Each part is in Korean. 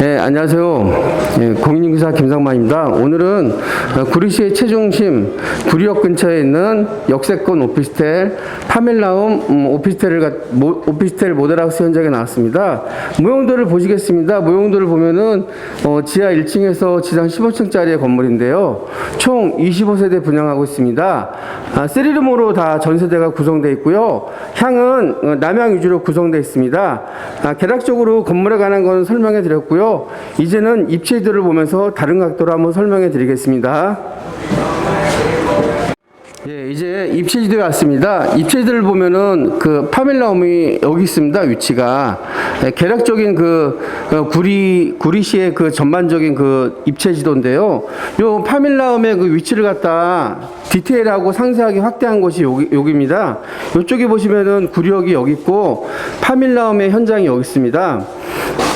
네, 안녕하세요. 예, 공인중개사 김상만입니다. 오늘은 어, 구리시의 최중심 구리역 근처에 있는 역세권 오피스텔 파밀라움 음, 오피스텔을 오피스텔 모델하우스 현장에 나왔습니다. 모형도를 보시겠습니다. 모형도를 보면은 어, 지하 1층에서 지상 15층짜리의 건물인데요. 총 25세대 분양하고 있습니다. 아, 3룸으로 다 전세대가 구성되어 있고요. 향은 어, 남향 위주로 구성되어 있습니다. 아, 개락적으로 건물에 관한 건 설명해 드렸고요. 이제는 입체들을 보면서 다른 각도로 한번 설명해 드리겠습니다. 예, 이제 입체지도에 왔습니다. 입체지도를 보면은 그 파밀라움이 여기 있습니다. 위치가 예, 개략적인 그 어, 구리 구리시의 그 전반적인 그 입체지도인데요. 요 파밀라움의 그 위치를 갖다 디테일하고 상세하게 확대한 곳이 여기 여기입니다. 이쪽에 보시면은 구리역이 여기 있고 파밀라움의 현장이 여기 있습니다.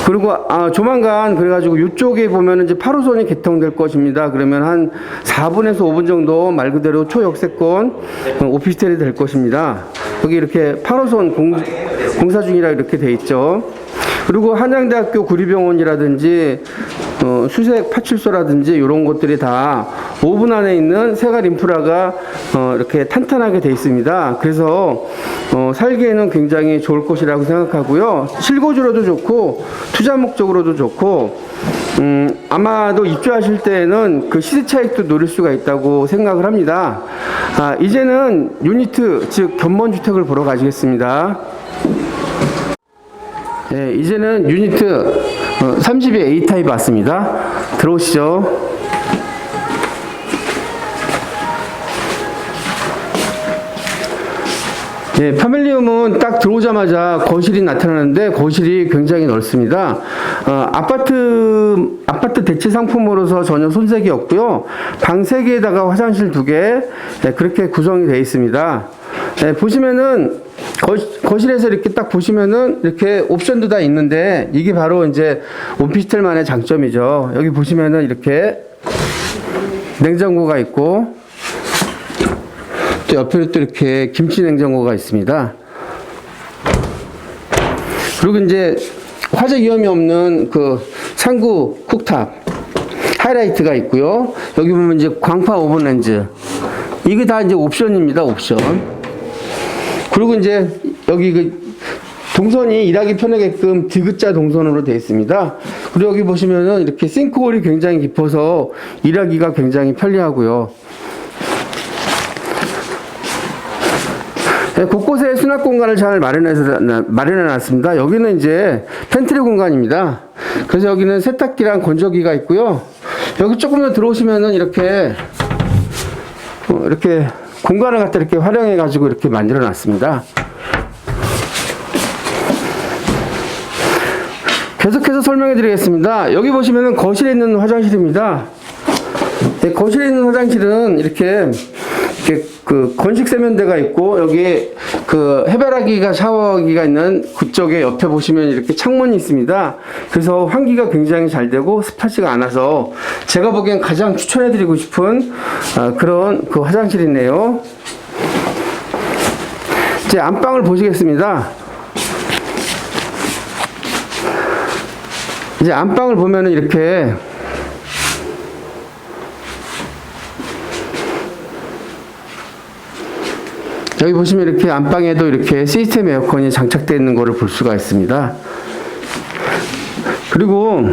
그리고 아, 조만간 그래가지고 이쪽에 보면은 이제 8호선이 개통될 것입니다. 그러면 한 4분에서 5분 정도 말 그대로 초역세권 어, 오피스텔이 될 것입니다. 여기 이렇게 8호선 공, 공사 중이라 이렇게 돼 있죠. 그리고 한양대학교 구리병원이라든지 어, 수색 파출소라든지 이런 것들이 다 5분 안에 있는 세갈 인프라가 어, 이렇게 탄탄하게 돼 있습니다. 그래서 어, 살기에는 굉장히 좋을 곳이라고 생각하고요. 실거주로도 좋고 투자 목적으로도 좋고 음, 아마도 입주하실 때에는 그 시세 차익도 노릴 수가 있다고 생각을 합니다. 아, 이제는 유니트 즉 견본 주택을 보러 가시겠습니다. 네, 이제는 유니트 어, 30의 A 타입 왔습니다. 들어오시죠. 예, 파밀리움은 딱 들어오자마자 거실이 나타나는데 거실이 굉장히 넓습니다. 어, 아파트 아파트 대체 상품으로서 전혀 손색이 없고요. 방 3개에다가 화장실 2개 예, 그렇게 구성이 되어 있습니다. 예, 보시면은 거, 실 에서 이렇게 딱 보시면은 이렇게 옵션도 다 있는데 이게 바로 이제 오피스텔만의 장점이죠. 여기 보시면은 이렇게 냉장고가 있고 또 옆에는 또 이렇게 김치 냉장고가 있습니다. 그리고 이제 화재 위험이 없는 그 상구 쿡탑 하이라이트가 있고요. 여기 보면 이제 광파 오븐 렌즈 이게 다 이제 옵션입니다. 옵션. 그리고 이제 여기 그 동선이 일하기 편하게끔 디귿자 동선으로 되어 있습니다. 그리고 여기 보시면은 이렇게 싱크홀이 굉장히 깊어서 일하기가 굉장히 편리하고요. 네, 곳곳에 수납 공간을 잘 마련해서 마련해 놨습니다. 여기는 이제 팬트리 공간입니다. 그래서 여기는 세탁기랑 건조기가 있고요. 여기 조금 더 들어오시면은 이렇게 어, 이렇게 공간을 갖다 이렇게 활용해 가지고 이렇게 만들어 놨습니다. 계속해서 설명해 드리겠습니다. 여기 보시면은 거실에 있는 화장실입니다. 네, 거실에 있는 화장실은 이렇게 이렇게 그 건식 세면대가 있고 여기 그 해바라기가 샤워기가 있는 그쪽에 옆에 보시면 이렇게 창문이 있습니다. 그래서 환기가 굉장히 잘 되고 습하지가 않아서 제가 보기엔 가장 추천해드리고 싶은 아, 그런 그 화장실이네요. 이제 안방을 보시겠습니다. 이제 안방을 보면은 이렇게 여기 보시면 이렇게 안방에도 이렇게 시스템 에어컨이 장착되어 있는 것을 볼 수가 있습니다. 그리고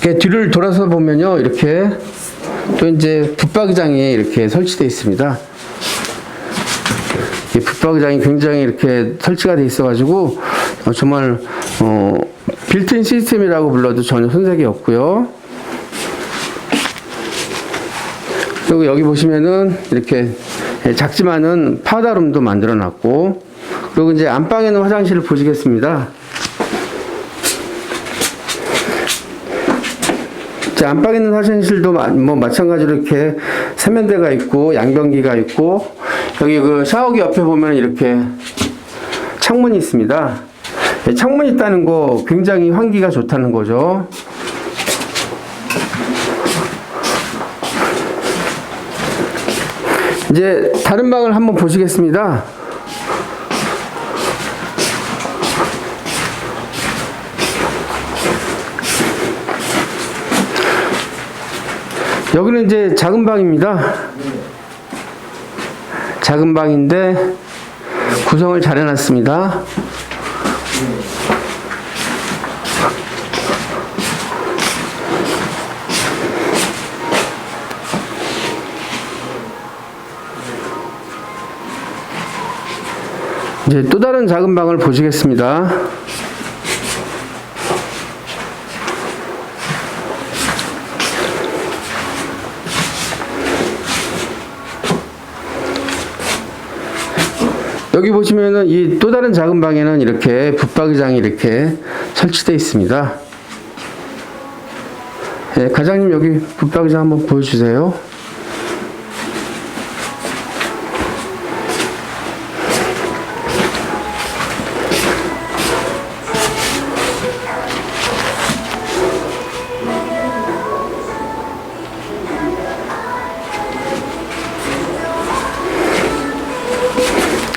뒤를 돌아서 보면요, 이렇게 또 이제 붙박이장이 이렇게 설치되어 있습니다. 이 붙박이장이 굉장히 이렇게 설치가 되어 있어가지고 어, 정말 어, 빌트인 시스템이라고 불러도 전혀 손색이 없고요. 그리고 여기 보시면은 이렇게 작지만은 파다룸도 만들어 놨고 그리고 이제 안방에 있는 화장실을 보시겠습니다. 자, 안방에 있는 화장실도 마- 뭐 마찬가지로 이렇게 세면대가 있고 양변기가 있고 여기 그 샤워기 옆에 보면 이렇게 창문이 있습니다. 예, 창문이 있다는 거 굉장히 환기가 좋다는 거죠. 이제 다른 방을 한번 보시겠습니다. 여기는 이제 작은 방입니다. 작은 방인데 구성을 잘 해놨습니다. 이제 또 다른 작은 방을 보시겠습니다. 여기 보시면은 이 또 다른 작은 방에는 이렇게 붙박이장이 이렇게 설치되어 있습니다. 예, 과장님 여기 붙박이장 한번 보여주세요.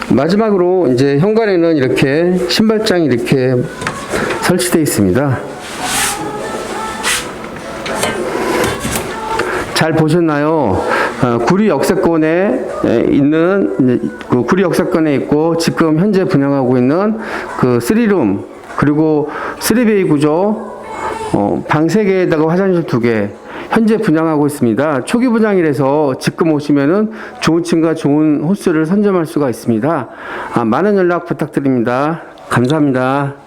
마지막으로 이제 현관에는 이렇게 신발장이 이렇게 설치되어 있습니다. 잘 보셨나요? 어, 구리 역세권에 에, 있는 그 구리 역세권에 있고 지금 현재 분양하고 있는 그 3룸 그리고 3베이 구조 어, 방 3개에다가 화장실 2개 현재 분양하고 있습니다. 초기 분양이라서 지금 오시면은 좋은 층과 좋은 호수를 선점할 수가 있습니다. 아, 많은 연락 부탁드립니다. 감사합니다.